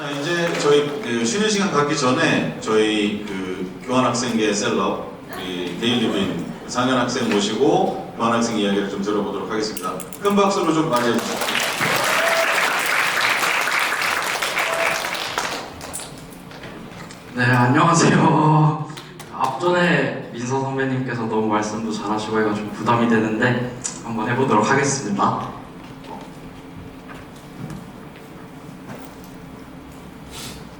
자 이제 저희 그 쉬는 시간 갖기 전에 저희 그 교환학생계 셀럽 우리 데일리빈 상현 학생 모시고 교환학생 이야기를 좀 들어보도록 하겠습니다. 큰 박수로 좀 맞이해 주세요. 네, 안녕하세요. 앞전에 민서 선배님께서 너무 말씀도 잘하시고 해가지고 부담이 되는데 한번 해보도록 하겠습니다.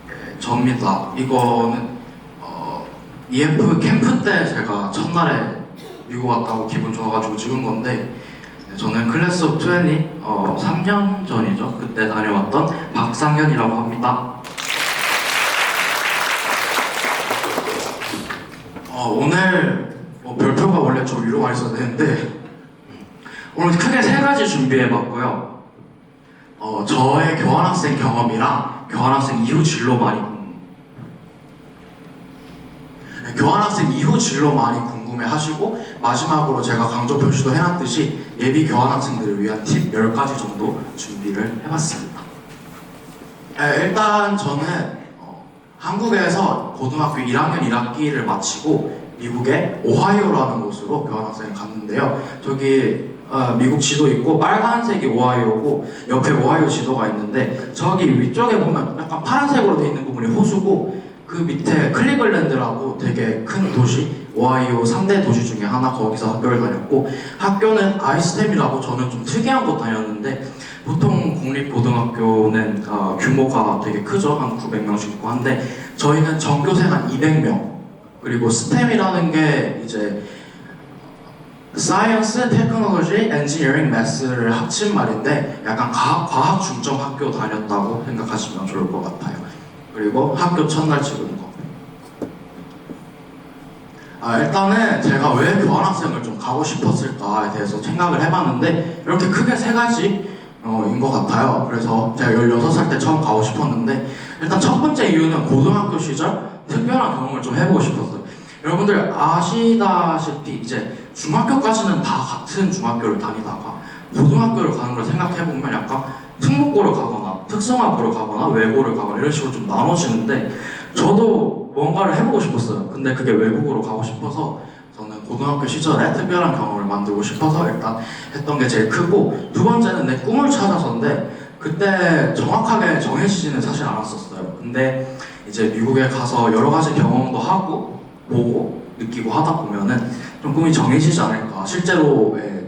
네, 접니다. 이거는 어, EF 캠프 때 제가 첫날에 미국 왔다고 기분 좋아가지고 찍은 건데 네, 저는 클래스 오브 20 어, 3년 전이죠. 그때 다녀왔던 박상현이라고 합니다. 어, 오늘 뭐 별표가 원래 저 위로 가 있어야 되는데 오늘 크게 세 가지 준비해봤고요. 어, 저의 교환학생 경험이랑 교환학생 이후 진로 많이 궁- 네, 교환학생 이후 진로 많이 궁금해 하시고 마지막으로 제가 강조 표시도 해놨듯이 예비 교환학생들을 위한 팁 10가지 정도 준비를 해봤습니다. 네, 일단 저는 어, 한국에서 고등학교 1학년 1학기를 마치고 미국의 오하이오라는 곳으로 교환학생을 갔는데요. 저기 어, 미국 지도 있고 빨간색이 오하이오고 옆에 오하이오 지도가 있는데 저기 위쪽에 보면 약간 파란색으로 돼 있는 부분이 호수고 그 밑에 클리블랜드라고 되게 큰 도시 오하이오 3대 도시 중에 하나 거기서 학교를 다녔고 학교는 아이스템이라고 저는 좀 특이한 곳 다녔는데 보통 공립고등학교는 어, 규모가 되게 크죠 한 900명씩 있고 한데 저희는 전교생 한 200명 그리고 스템이라는 게 이제 사이언스, 테크놀로지, 엔지니어링, 매스를 합친 말인데 약간 과학, 과학 중점 학교 다녔다고 생각하시면 좋을 것 같아요. 그리고 학교 첫날 찍은 거. 아, 일단은 제가 왜 교환학생을 좀 가고 싶었을까에 대해서 생각을 해봤는데 이렇게 크게 세 가지 어, 인 것 같아요. 그래서 제가 16살 때 처음 가고 싶었는데 일단 첫 번째 이유는 고등학교 시절 특별한 경험을 좀 해보고 싶었어요. 여러분들 아시다시피 이제 중학교까지는 다 같은 중학교를 다니다가 고등학교를 가는 걸 생각해보면 약간 특목고를 가거나 특성화고를 가거나 외고를 가거나 이런 식으로 좀 나눠지는데 저도 뭔가를 해보고 싶었어요. 근데 그게 외국으로 가고 싶어서 저는 고등학교 시절에 특별한 경험을 만들고 싶어서 일단 했던 게 제일 크고 두 번째는 내 꿈을 찾아서인데 그때 정확하게 정해지지는 사실 않았었어요. 근데 이제 미국에 가서 여러 가지 경험도 하고 보고 느끼고 하다 보면은 좀 꿈이 정해지지 않을까. 실제로 예,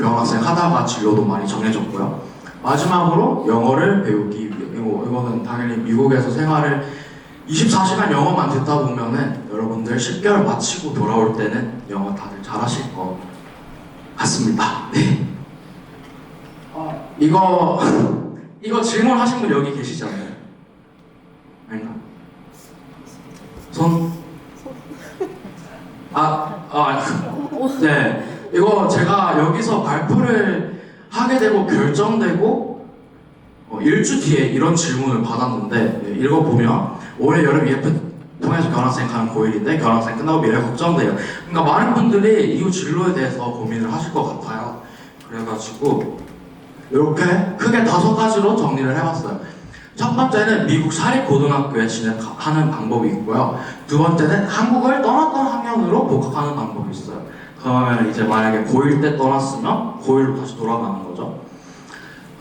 교환학생 하다가 진로도 많이 정해졌고요. 마지막으로 영어를 배우기 위해 이거, 이거는 당연히 미국에서 생활을 24시간 영어만 듣다 보면은 여러분들 10개월 마치고 돌아올 때는 영어 다들 잘하실 것 같습니다. 네. 어, 이거 이거 질문하신 분 여기 계시지 않나요? 아닌가? 손? 아, 아, 네. 이거 제가 여기서 발표를 하게 되고 결정되고 어, 일주 뒤에 이런 질문을 받았는데 네, 읽어보면 올해 여름 EF 통해서 교환학생 가는 고1인데 교환학생 끝나고 미래 걱정돼요. 그러니까 많은 분들이 이후 진로에 대해서 고민을 하실 것 같아요. 그래가지고 이렇게 크게 다섯 가지로 정리를 해봤어요. 첫 번째는 미국 사립고등학교에 진학하는 방법이 있고요. 두 번째는 한국을 떠났던 학년으로 복학하는 방법이 있어요. 그러면 이제 만약에 고1 때 떠났으면 고1로 다시 돌아가는 거죠.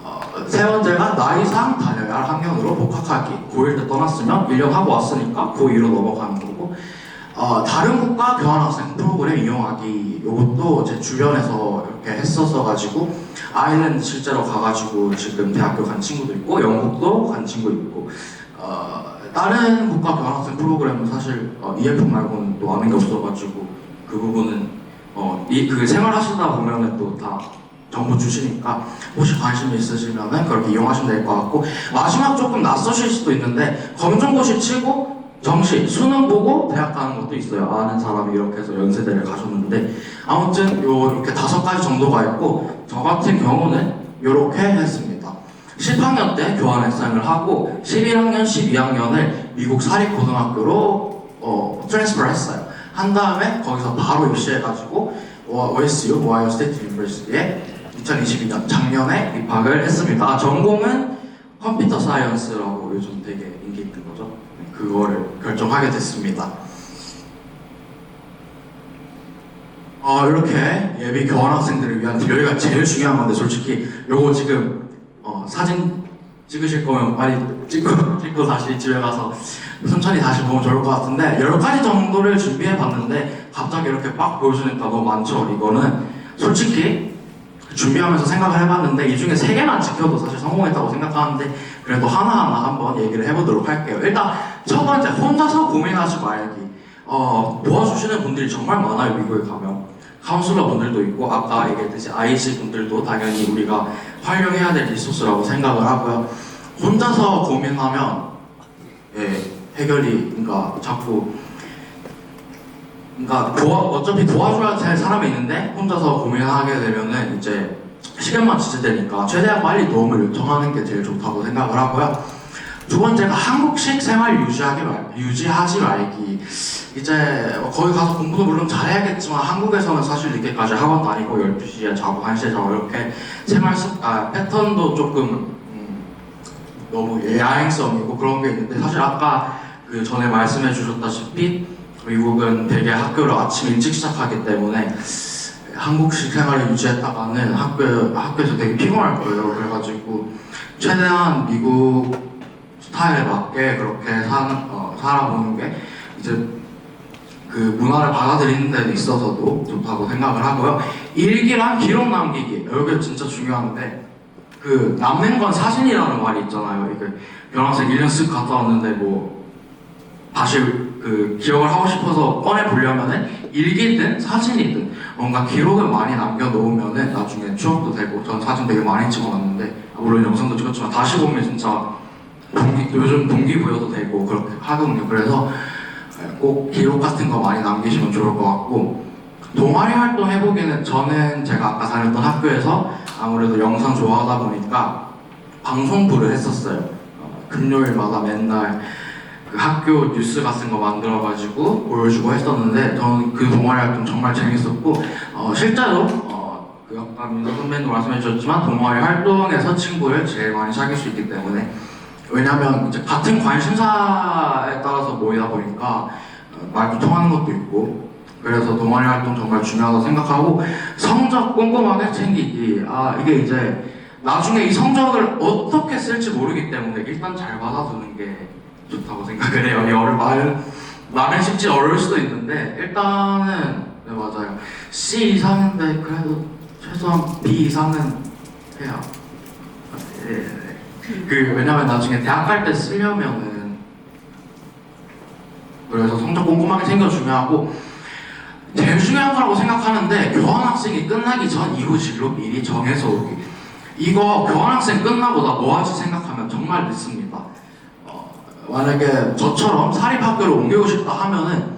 어, 세 번째가 나이상 다녀야 할 학년으로 복학하기. 고1 때 떠났으면 1년 하고 왔으니까 고2로 넘어가는 거고. 어, 다른 국가 교환학생 프로그램 이용하기. 이것도 제 주변에서 이렇게 했었어 가지고 아일랜드 실제로 가가지고 지금 대학교 간 친구도 있고 영국도 간 친구 있고 어, 다른 국가 교환학생 프로그램은 사실 어, EF 말고는 또 아는 게 없어가지고 그 부분은 어, 이, 그 생활하시다 보면은 또 다 정보 주시니까 혹시 관심 있으시면은 그렇게 이용하시면 될 것 같고 마지막 조금 낯서실 수도 있는데 검정고시 치고 정시 수능 보고 대학 가는 것도 있어요. 아는 사람이 이렇게 해서 연세대를 가셨는데 아무튼 요 이렇게 다섯 가지 정도가 있고 저 같은 경우는 이렇게 했습니다. 10학년 때 교환 학생을 하고 11학년, 12학년을 미국 사립 고등학교로 어, 트랜스퍼 했어요 한 다음에 거기서 바로 입시해가지고 OSU, 오하이오 스테이트 유니버시티에 2022년 작년에 입학을 했습니다. 아, 전공은 컴퓨터 사이언스라고 요즘 되게 인기 있는 거죠. 네, 그거를 결정하게 됐습니다. 어, 이렇게 예비 교환학생들을 위한 여기가 제일 중요한 건데 솔직히 요거 지금 어, 사진 찍으실 거면 빨리 찍고 찍고 다시 집에 가서 천천히 다시 보면 좋을 것 같은데 열 가지 정도를 준비해 봤는데 갑자기 이렇게 빡 보여주니까 너무 많죠. 이거는 솔직히 준비하면서 생각을 해봤는데 이 중에 세 개만 지켜도 사실 성공했다고 생각하는데 그래도 하나하나 한번 얘기를 해보도록 할게요. 일단 첫 번째 혼자서 고민하지 말기. 어, 도와주시는 분들이 정말 많아요 미국에 가면 카운슬러 분들도 있고 아까 얘기했듯이 IC 분들도 당연히 우리가 활용해야 될 리소스라고 생각을 하고요. 혼자서 고민하면 예, 해결이 그러니까 자꾸 그러니까 도와, 어차피 도와줘야 될 사람이 있는데 혼자서 고민하게 되면은 이제 시간만 지체되니까 최대한 빨리 도움을 요청하는 게 제일 좋다고 생각을 하고요. 두 번째가 한국식 생활 유지하기 말, 유지하지 말기. 이제 거기 가서 공부도 물론 잘해야겠지만 한국에서는 사실 늦게까지 학원 다니고 12시에 자고 1시에 자고 이렇게 생활 습, 아, 패턴도 조금 음, 너무 야행성 이고 그런 게 있는데 사실 아까 그 전에 말씀해 주셨다시피 미국은 되게 학교를 아침 일찍 시작하기 때문에 한국식 생활을 유지했다가는 학교, 학교에서 되게 피곤할 거예요. 그래가지고 최대한 미국 스타일에 맞게 그렇게 사, 어, 살아보는 게 이제 그 문화를 받아들이는 데 있어서도 좋다고 생각을 하고요. 일기랑 기록 남기기 여기 진짜 중요한데 그 남는 건 사진이라는 말이 있잖아요. 이게 변학생 1년 쓱 갔다 왔는데 뭐 다시 그 기억을 하고 싶어서 꺼내 보려면은 일기든 사진이든 뭔가 기록을 많이 남겨 놓으면은 나중에 추억도 되고 전 사진 되게 많이 찍어놨는데 아, 물론 영상도 찍었지만 다시 보면 진짜 동기, 요즘 동기부여도 되고 그렇게 하거든요. 그래서 꼭 기록 같은 거 많이 남기시면 좋을 것 같고 동아리 활동 해보기는 저는 제가 아까 다녔던 학교에서 아무래도 영상 좋아하다 보니까 방송부를 했었어요. 어, 금요일마다 맨날 그 학교 뉴스 같은 거 만들어가지고 보여주고 했었는데 저는 그 동아리 활동 정말 재밌었고 어, 실제로 어, 그 아까 민서 선배님 말씀해 주셨지만 동아리 활동에서 친구를 제일 많이 사귈 수 있기 때문에 왜냐하면 이제 같은 관심사에 따라서 모이다 보니까 어, 말도 통하는 것도 있고 그래서 동아리 활동 정말 중요하다고 생각하고 성적 꼼꼼하게 챙기기. 아 이게 이제 나중에 이 성적을 어떻게 쓸지 모르기 때문에 일단 잘 받아두는 게 좋다고 생각을 해요. 이 어려 말 말은 쉽지 어려울 수도 있는데 일단은 네 맞아요. C 이상인데 그래도 최소한 B 이상은 해야. 예, 예. 그 왜냐면 나중에 대학 갈 때 쓰려면은 그래서 성적 꼼꼼하게 챙겨 중요하고 제일 중요한 거라고 생각하는데 교환학생이 끝나기 전 이후 진로 미리 정해서 오기 이거 교환학생 끝나고 나 뭐 하지 생각하면 정말 늦습니다 어, 만약에 저처럼 사립학교를 옮기고 싶다 하면은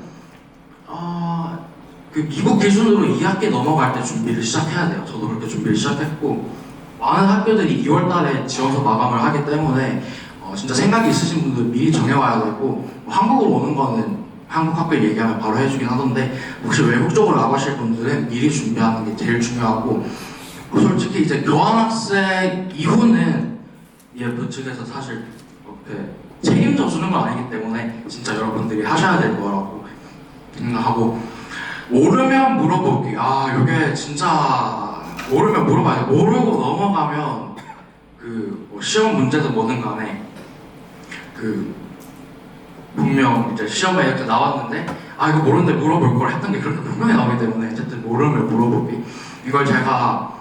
어, 그 미국 기준으로 2학기 넘어갈 때 준비를 시작해야 돼요. 저도 그렇게 준비를 시작했고 많은 학교들이 2월 달에 지원서 마감을 하기 때문에 어, 진짜 생각이 있으신 분들 미리 정해와야 되고 뭐 한국으로 오는 거는 한국 학교 얘기하면 바로 해주긴 하던데 혹시 외국 쪽으로 나가실 분들은 미리 준비하는 게 제일 중요하고 솔직히 이제 교환학생 이후는 EF 측에서 사실 이렇게 책임져 주는 건 아니기 때문에 진짜 여러분들이 하셔야 될 거라고 생각하고 모르면 물어보기. 아 이게 진짜 모르면 물어봐야 돼 모르고 넘어가면 그 뭐 시험 문제도 뭐든 간에 그 분명 이제 시험에 이렇게 나왔는데 아 이거 모르는데 물어볼 걸 했던 게 그렇게 분명히 나오기 때문에 어쨌든 모르면 물어보기. 이걸 제가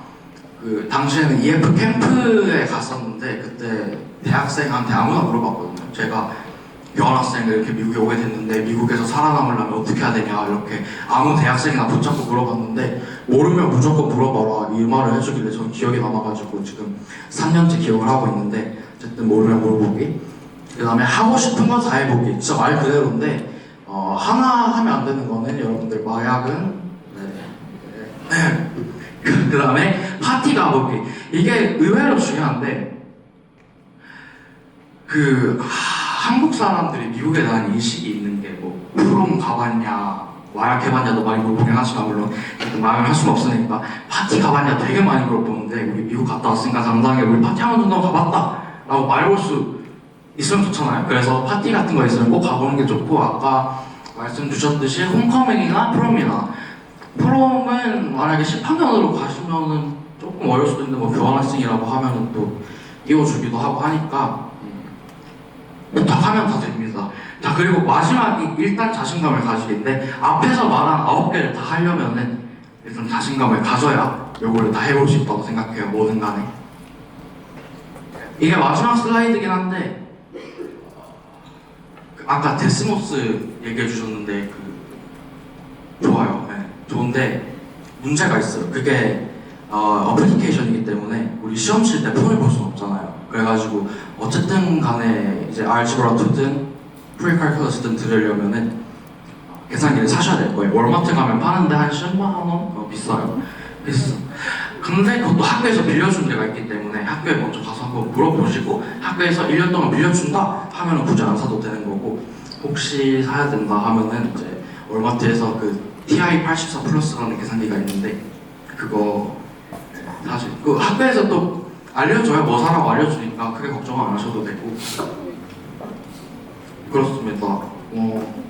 그 당시에는 EF 캠프에 갔었는데 그때 대학생한테 아무나 물어봤거든요. 제가 교환학생을 이렇게 미국에 오게 됐는데 미국에서 살아남으려면 어떻게 해야 되냐 이렇게 아무 대학생이나 붙잡고 물어봤는데 모르면 무조건 물어봐라 이 말을 해주길래 전 기억에 남아가지고 지금 3년째 기억을 하고 있는데 어쨌든 모르면 물어보기. 그 다음에 하고 싶은 거다 해보기. 진짜 말 그대로인데 어, 하나 하면 안 되는 거는 여러분들 마약은 네. 그 다음에 파티 가보기. 이게 의외로 중요한데 그 하, 한국 사람들이 미국에 대한 인식이 있는 게 뭐 프롬 가봤냐 마약 해봤냐도 많이 물어보긴 하지만 물론 마약을 할 수는 없으니까 파티 가봤냐 되게 많이 물어보는데 우리 미국 갔다 왔으니까 당당하게 우리 파티 한번 정도 가봤다 라고 말해볼 수 있으면 좋잖아요. 그래서 파티 같은 거 있으면 꼭 가보는 게 좋고 아까 말씀 주셨듯이 홈커밍이나 프롬이나 프롬은 만약에 10학년으로 가시면은 조금 어려울 수도 있는데 뭐 교환학생이라고 하면은 또 띄워주기도 하고 하니까 음, 부탁하면 다 됩니다. 자 그리고 마지막이 일단 자신감을 가지기인데 앞에서 말한 아홉 개를 다 하려면은 일단 자신감을 가져야 요거를 다 해볼 수 있다고 생각해요 뭐든 간에. 이게 마지막 슬라이드긴 한데 그 아까 데스모스 얘기해 주셨는데 그 좋아요. 네, 좋은데 문제가 있어요. 그게 어, 어플리케이션이기 때문에 우리 시험 칠 때 폰을 볼 수는 없잖아요. 그래가지고 어쨌든 간에 이제 알지브라 2든 프리칼큘러스든 들으려면은 계산기를 사셔야 될 거예요. 월마트 가면 파는데 한 10만 원? 어, 비싸요. 비싸. 근데 그것도 학교에서 빌려준 데가 있기 때문에 학교에 먼저 가서 한번 물어보시고 학교에서 1년 동안 빌려준다 하면은 굳이 안 사도 되는 거고 혹시 사야 된다 하면은 이제 월마트에서 그 TI84 플러스라는 계산기가 있는데 그거 사실 그 학교에서 또 알려줘요 뭐 사라고 알려주니까 크게 걱정 안 하셔도 되고. 그렇습니다. 어,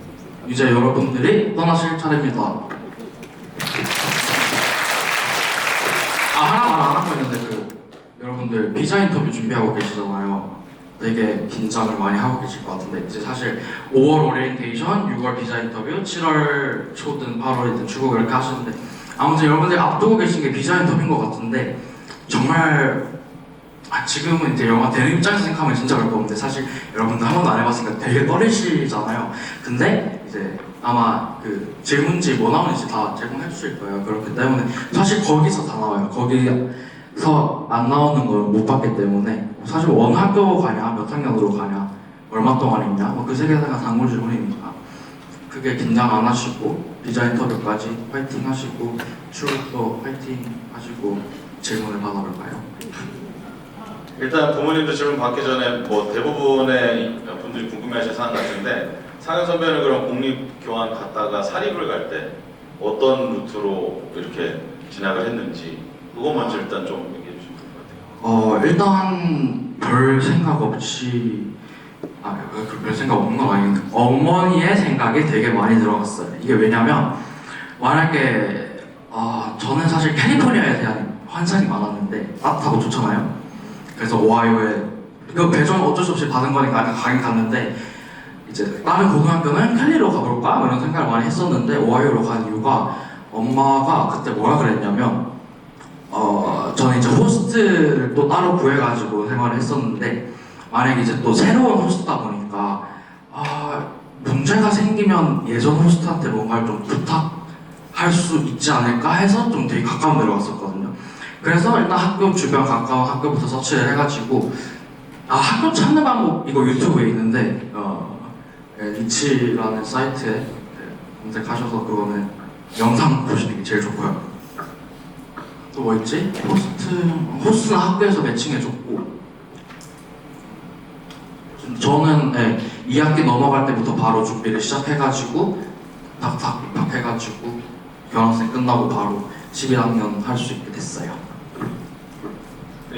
이제 여러분들이 떠나실 차례입니다. 아 하나 말 안 하고 있는데 그 여러분들 비자 인터뷰 준비하고 계시잖아요. 되게 긴장을 많이 하고 계실 것 같은데 이제 사실 5월 오리엔테이션, 6월 비자 인터뷰, 7월 초든 8월이든 출국 이렇게 하시는데 아무튼 여러분들 앞두고 계신 게 비자 인터뷰인 것 같은데 정말 아 지금은 이제 영화 되는 입장에서 생각하면 진짜 없는데 사실 여러분들 한 번도 안 해봤으니까 되게 떨리시잖아요. 근데 이제 아마 그 질문지 뭐 나오는지 다 제공해 주실 거예요. 그렇기 때문에 사실 거기서 다 나와요. 거기서 안 나오는 걸 못 봤기 때문에 사실 원 학교 가냐, 몇 학년으로 가냐, 얼마 동안 있냐, 뭐 그 세 개가 단골 질문이니까 크게 긴장 안 하시고 비자 인터뷰까지 파이팅 하시고 출국도 파이팅 하시고 질문을 받아볼까요? 일단 부모님도 질문 받기 전에 뭐 대부분의 분들이 궁금해하실 사항 같은데 상현 선배는 그럼 공립 교환 갔다가 사립을 갈 때 어떤 루트로 이렇게 진학을 했는지 그거 먼저 일단 좀 얘기해 주시면 될 것 같아요. 어 일단 별 생각 없이 아별 생각 없는 건 아닌데 어머니의 생각이 되게 많이 들어갔어요. 이게 왜냐면 만약에 아 저는 사실 캘리포니아에 대한 환상이 많았는데 따뜻하고 좋잖아요. 그래서 오하이오에 이거 배정 어쩔 수 없이 받은 거니까 가긴 갔는데 이제 다른 고등학교는 캘리로 가볼까 뭐 이런 생각을 많이 했었는데 오하이오로 간 이유가 엄마가 그때 뭐라 그랬냐면 어 저는 이제 호스트를 또 따로 구해가지고 생활을 했었는데 만약에 이제 또 새로운 호스트다 보니까 아 문제가 생기면 예전 호스트한테 뭔가를 좀 부탁할 수 있지 않을까 해서 좀 되게 가까운 데로 갔었거든요. 그래서 일단 학교 주변 가까운 학교부터 서치를 해가지고 아 학교 찾는 방법 이거 유튜브에 있는데 어 예, 리치라는 사이트에 예, 검색하셔서 그거는 영상 보시는 게 제일 좋고요. 또 뭐 있지? 호스트 호스트는 학교에서 매칭해줬고 저는 예, 2학기 넘어갈 때부터 바로 준비를 시작해가지고 탁탁 입학해가지고 교환학생 끝나고 바로 11학년 할 수 있게 됐어요.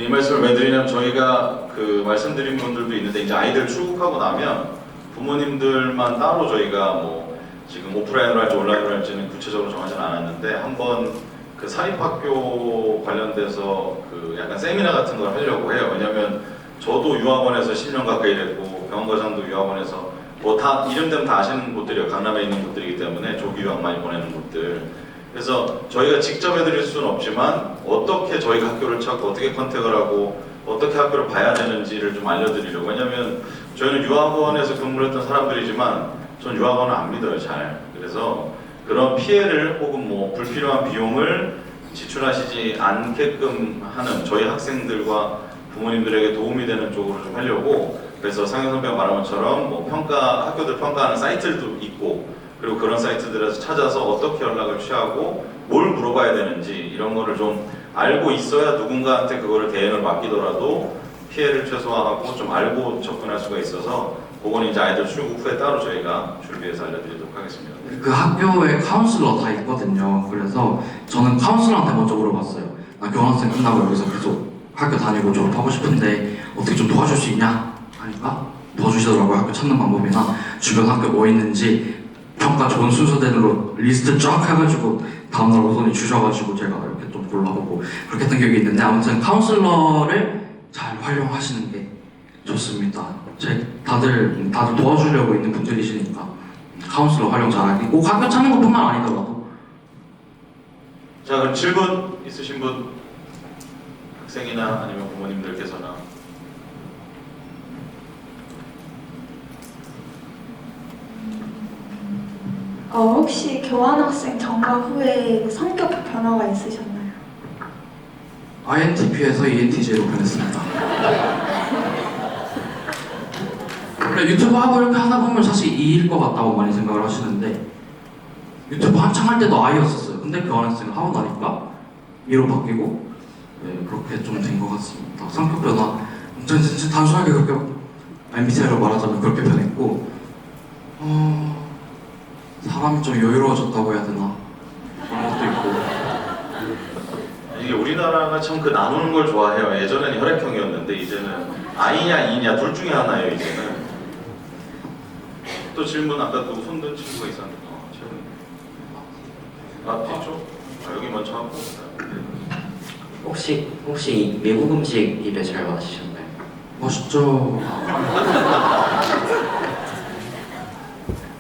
이 말씀을 왜 드리냐면 저희가 그 말씀드린 분들도 있는데 이제 아이들 출국하고 나면 부모님들만 따로 저희가 뭐 지금 오프라인으로 할지 온라인으로 할지는 구체적으로 정하지는 않았는데 한번 그 사립학교 관련돼서 그 약간 세미나 같은 걸 하려고 해요. 왜냐면 저도 유학원에서 10년 가까이 됐고 병원과장도 유학원에서 뭐 다 이름 되면 다 아시는 곳들이요. 강남에 있는 곳들이기 때문에 조기 유학 많이 보내는 곳들. 그래서 저희가 직접 해드릴 수는 없지만 어떻게 저희가 학교를 찾고 어떻게 컨택을 하고 어떻게 학교를 봐야 되는지를 좀 알려드리려고. 왜냐면 저희는 유학원에서 근무를 했던 사람들이지만 전 유학원을 안 믿어요 잘. 그래서 그런 피해를 혹은 뭐 불필요한 비용을 지출하시지 않게끔 하는 저희 학생들과 부모님들에게 도움이 되는 쪽으로 좀 하려고 그래서 상현 선배가 말한 것처럼 뭐 평가 학교들 평가하는 사이트들도 있고 그리고 그런 사이트들에서 찾아서 어떻게 연락을 취하고 뭘 물어봐야 되는지 이런 거를 좀 알고 있어야 누군가한테 그거를 대행을 맡기더라도 피해를 최소화하고 좀 알고 접근할 수가 있어서 그건 이제 아이들 출국 후에 따로 저희가 준비해서 알려드리도록 하겠습니다. 그 학교에 카운슬러 다 있거든요. 그래서 저는 카운슬러한테 먼저 물어봤어요. 나 교환학생 끝나고 여기서 계속 학교 다니고 졸업하고 싶은데 어떻게 좀 도와줄 수 있냐 하니까 도와주시더라고요. 학교 찾는 방법이나 주변 학교 뭐 있는지 평가 좋은 순서대로 리스트 쫙 해가지고 다음날 오선이 주셔가지고 제가 이렇게 좀 골라보고 그렇게 했던 기억이 있는데 아무튼 카운슬러를 잘 활용하시는 게 좋습니다. 제 다들 다들 도와주려고 있는 분들이시니까 카운슬러 활용 잘하기. 꼭 학교 찾는 것뿐만 아니더라도. 자 그럼 질문 있으신 분? 학생이나 아니면 부모님들께서나 어, 혹시 교환학생 전과 후에 성격 변화가 있으셨나요? INTP에서 ENTJ로 변했습니다. 유튜브 하고 이렇게 하다 보면 사실 E일 것 같다고 많이 생각을 하시는데 유튜브 한창 할 때도 I였었어요. 근데 교환학생을 하고 나니까 E로 바뀌고 네, 그렇게 좀 된 것 같습니다. 성격 변화 진짜, 진짜 단순하게 그렇게 MBTI로 말하자면 그렇게 변했고 어, 사람이 좀 여유로워졌다고 해야 되나 그런 것도 있고 이게 우리나라가 참 그 나누는 걸 좋아해요. 예전에는 혈액형이었는데 이제는 I냐 E냐 둘 중에 하나예요. 이제는 또 질문 아까 또 손든 친구가 있었는데 어, 질문 아 뒤쪽 아, 여기 먼저 하고 네. 혹시 혹시 미국 음식 입에 잘 맞으셨나요? 멋있죠.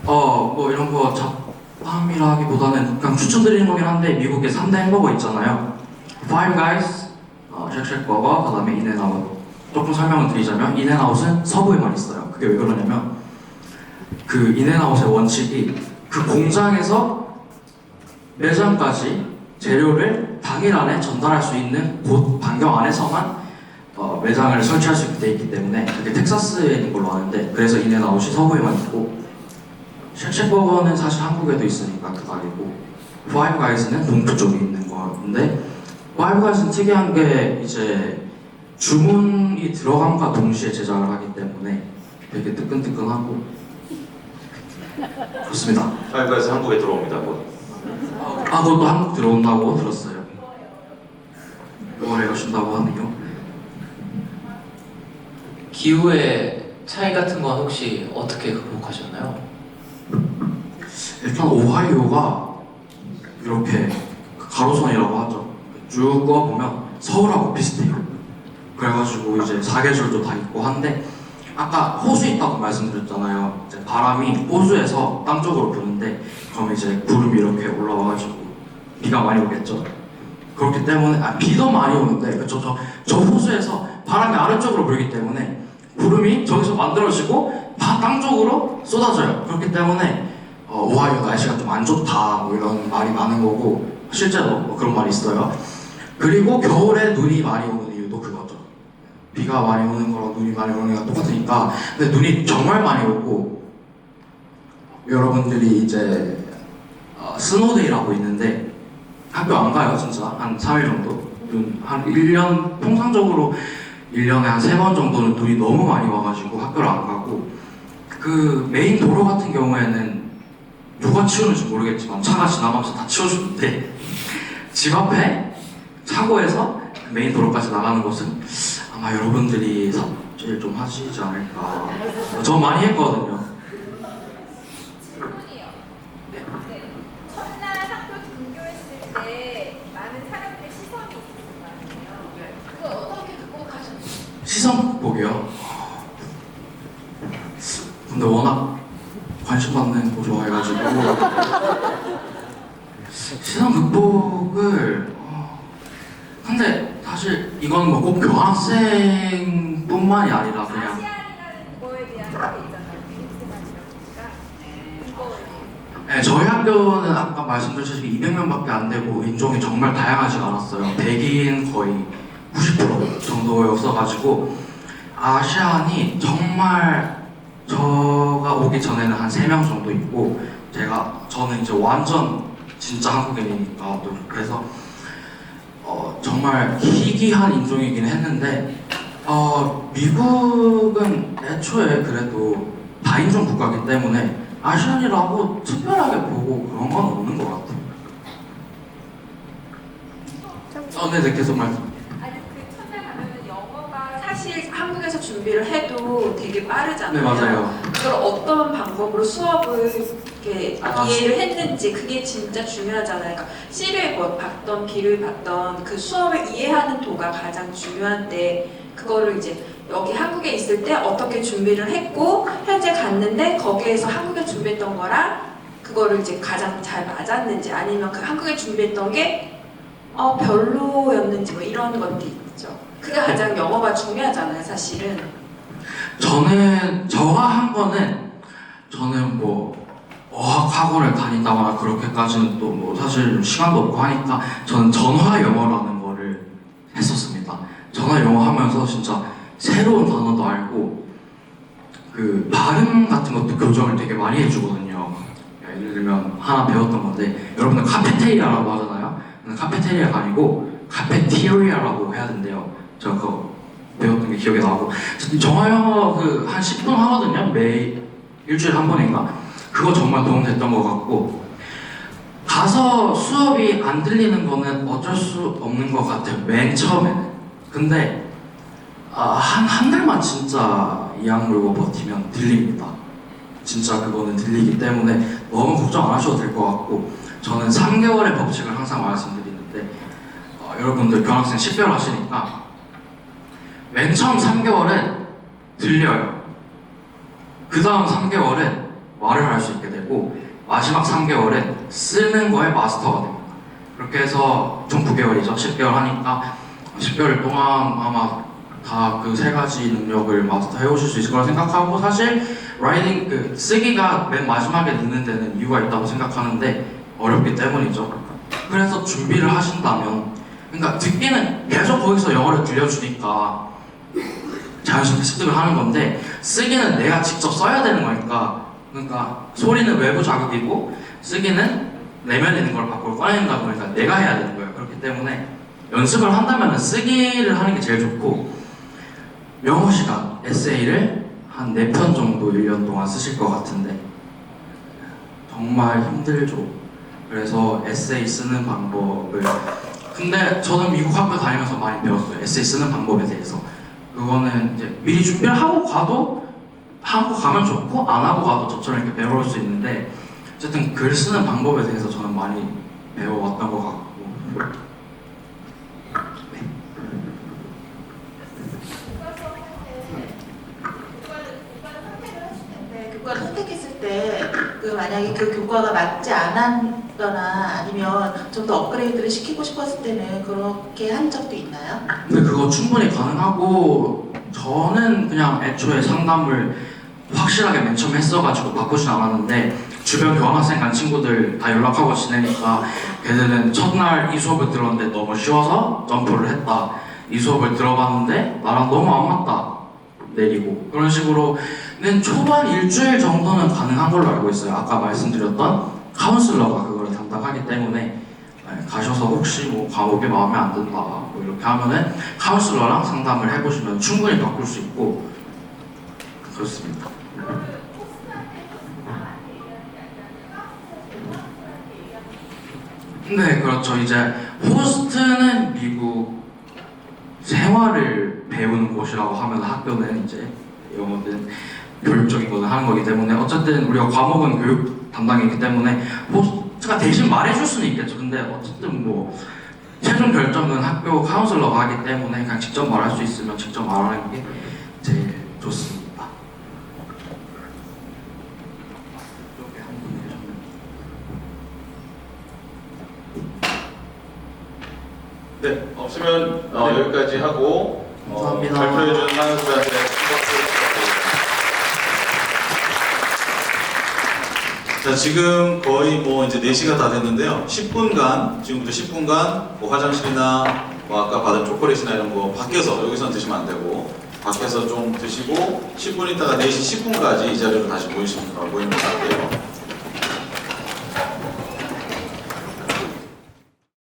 어, 뭐 이런 거 잡담이라기보다는 그냥 추천드리는 거긴 한데 미국에 3대 햄버거 있잖아요. Five Guys, 어, 쉑쉑버거, 그 다음에 인앤아웃. 조금 설명을 드리자면 인앤아웃은 서부에만 있어요. 그게 왜 그러냐면 그 인앤아웃의 원칙이 그 공장에서 매장까지 재료를 당일 안에 전달할 수 있는 곳 반경 안에서만 어, 매장을 설치할 수 있게 돼 있기 때문에 그게 텍사스에 있는 걸로 아는데 그래서 인앤아웃이 서부에만 있고 쉑쉑버거는 사실 한국에도 있으니까 그다르고 파이브가이즈는 동부 쪽에 있는 거인데 파이브가이즈는 특이한 게 이제 주문이 들어감과 동시에 제작을 하기 때문에 되게 뜨끈뜨끈하고 그렇습니다. 파이브에서 한국에 들어옵니다. 곧. 아 그것도 한국 들어온다고 들었어요. 이번에 오신다고 하네요. 기후의 차이 같은 건 혹시 어떻게 극복하셨나요? 일단 오하이오가 이렇게 그 가로선이라고 하죠. 쭉 그어보면 서울하고 비슷해요. 그래가지고 이제 사계절도 다 있고 한데 아까 호수 있다고 말씀드렸잖아요. 이제 바람이 호수에서 땅 쪽으로 부는데 그럼 이제 구름이 이렇게 올라와가지고 비가 많이 오겠죠. 그렇기 때문에 아, 비도 많이 오는데 그쵸 저, 저 호수에서 바람이 아래쪽으로 불기 때문에 구름이 저기서 만들어지고 다 땅 쪽으로 쏟아져요. 그렇기 때문에 어, 오하이오 날씨가 좀 안 좋다 뭐 이런 말이 많은 거고 실제로 뭐 그런 말이 있어요. 그리고 겨울에 눈이 많이 오는 이유도 그거죠. 비가 많이 오는 거랑 눈이 많이 오는 게 똑같으니까 근데 눈이 정말 많이 오고 여러분들이 이제 어, 스노데이라고 있는데 학교 안 가요 진짜 한 3일 정도 눈, 한 1년 통상적으로 1년에 한 3번 정도는 눈이 너무 많이 와가지고 학교를 안 가고 그 메인 도로 같은 경우에는 누가 치우는지 모르겠지만 차가 지나가면서 다 치워주는데 집 앞에 차고에서 그 메인 도로까지 나가는 곳은 아마 여러분들이 삽질 좀 하시지 않을까 저 많이 했거든요 질문이요. 네. 첫날 학교 등교했을 때 많은 사람들의 시선이 있었을 거 아니에요. 그거 어떻게 극복하셨나요? 시선 극복이요 근데 워낙 관심 받는 거 좋아해가지고 시선 극복을 어, 근데 사실 이건 뭐 꼭 교환학생뿐만이 아니라 그냥 아시안이라는 거에 대한 게 있잖아요. 미국생활이라고 보니까 그거에 네, 저희 학교는 아까 말씀드렸다시피 200명밖에 안 되고 인종이 정말 다양하지가 않았어요. 백인 거의 90% 정도였어가지고 아시안이 정말 저가 오기 전에는 한 3명 정도 있고 제가 저는 이제 완전 진짜 한국인이니까 또 그래서 어, 정말 희귀한 인종이긴 했는데 어, 미국은 애초에 그래도 다인종 국가이기 때문에 아시안이라고 특별하게 보고 그런 건 없는 것 같아요. 어, 네, 네, 계속 말씀. 한국에서 준비를 해도 되게 빠르잖아요. 네 맞아요. 그걸 어떤 방법으로 수업을 이렇게 아, 이해를 했는지 그게 진짜 중요하잖아요. 그러니까 C를 뭐 봤던 B를 봤던 그 수업을 이해하는 도가 가장 중요한데 그거를 이제 여기 한국에 있을 때 어떻게 준비를 했고 현재 갔는데 거기에서 한국에 준비했던 거랑 그거를 이제 가장 잘 맞았는지 아니면 그 한국에 준비했던 게 어, 별로였는지 뭐 이런 것도 있죠. 그게 가장 영어가 중요하잖아요, 사실은. 저는 저가 한 거는 저는 뭐 어학 학원을 다닌다거나 그렇게까지는 또 뭐 사실 시간도 없고 하니까 저는 전화 영어라는 거를 했었습니다. 전화 영어 하면서 진짜 새로운 단어도 알고 그 발음 같은 것도 교정을 되게 많이 해주거든요. 예를 들면 하나 배웠던 건데 여러분은 카페테리아라고 하잖아요. 카페테리아가 아니고 카페테리아라고 해야 된대요. 저 그거 배웠던 게 기억이 나고 정화 영어 그 한 10분 하거든요. 매 일주일에 한 번인가. 그거 정말 도움됐던 것 같고 가서 수업이 안 들리는 거는 어쩔 수 없는 것 같아요. 맨 처음에는. 근데 아, 한, 한 달만 진짜 이악 물고 버티면 들립니다. 진짜 그거는 들리기 때문에 너무 걱정 안 하셔도 될 것 같고 저는 3개월의 법칙을 항상 말씀드리는데 어, 여러분들 교환학생 10개월 하시니까 맨 처음 3개월은 들려요. 그 다음 3개월은 말을 할 수 있게 되고 마지막 3개월은 쓰는 거에 마스터가 됩니다. 그렇게 해서 총 9개월이죠. 10개월 하니까 10개월 동안 아마 다 그 세 가지 능력을 마스터해 오실 수 있을 거라 생각하고 사실 라이딩 그 쓰기가 맨 마지막에 늦는 데는 이유가 있다고 생각하는데 어렵기 때문이죠. 그래서 준비를 하신다면 그러니까 듣기는 계속 거기서 영어를 들려주니까 자연스럽게 습득을 하는 건데 쓰기는 내가 직접 써야 되는 거니까. 그러니까 소리는 외부 자극이고 쓰기는 내면에 있는 걸 밖으로 꺼낸다 보니까 내가 해야 되는 거예요. 그렇기 때문에 연습을 한다면 쓰기를 하는 게 제일 좋고 영어 시간 에세이를 한 4편 정도 1년 동안 쓰실 것 같은데 정말 힘들죠. 그래서 에세이 쓰는 방법을 근데 저는 미국 학교 다니면서 많이 배웠어요. 에세이 쓰는 방법에 대해서 그거는 이제 미리 준비를 하고 가도 하고 가면 좋고 안 하고 가도 저처럼 이렇게 배워올 수 있는데 어쨌든 글 쓰는 방법에 대해서 저는 많이 배워왔던 것 같고. 네, 교과를 선택했을 때 그 만약에 그 교과가 맞지 않았 거나 아니면 좀 더 업그레이드를 시키고 싶었을 때는 그렇게 한 적도 있나요? 근데 그거 충분히 가능하고 저는 그냥 애초에 상담을 확실하게 맨 처음 했어가지고 바꾸진 않았는데 주변 교환학생 간 친구들 다 연락하고 지내니까 걔들은 첫날 이 수업을 들었는데 너무 쉬워서 점프를 했다. 이 수업을 들어봤는데 나랑 너무 안 맞다. 내리고. 그런 식으로는 초반 일주일 정도는 가능한 걸로 알고 있어요. 아까 말씀드렸던 카운슬러가 담당하기 때문에 네, 가셔서 혹시 뭐 과목이 마음에 안 든다 뭐 이렇게 하면은 카운슬러랑 상담을 해보시면 충분히 바꿀 수 있고 그렇습니다. 네, 그렇죠. 이제 호스트는 미국 생활을 배우는 곳이라고 하면 학교는 이제 영어든 교육적인 거는 하는 거기 때문에 어쨌든 우리가 과목은 교육 담당이기 때문에 호스트 가 대신 말해줄 수는 있겠죠. 근데 어쨌든 뭐 최종 결정은 학교 카운슬러가 하기 때문에 그냥 직접 말할 수 있으면 직접 말하는 게 제일 좋습니다. 이렇게 한 분이 계셨네요. 네, 없으면 어, 여기까지 하고 어, 감사합니다. 발표해준 상현수한테 박수 자, 지금 거의 뭐 이제 4시가 다 됐는데요. 10분간, 지금부터 10분간 뭐 화장실이나 뭐 아까 받은 초콜릿이나 이런 거 밖에서, 여기서는 드시면 안 되고, 밖에서 좀 드시고, 10분 있다가 4시 10분까지 이 자리로 다시 모이시면, 모이면 할게요.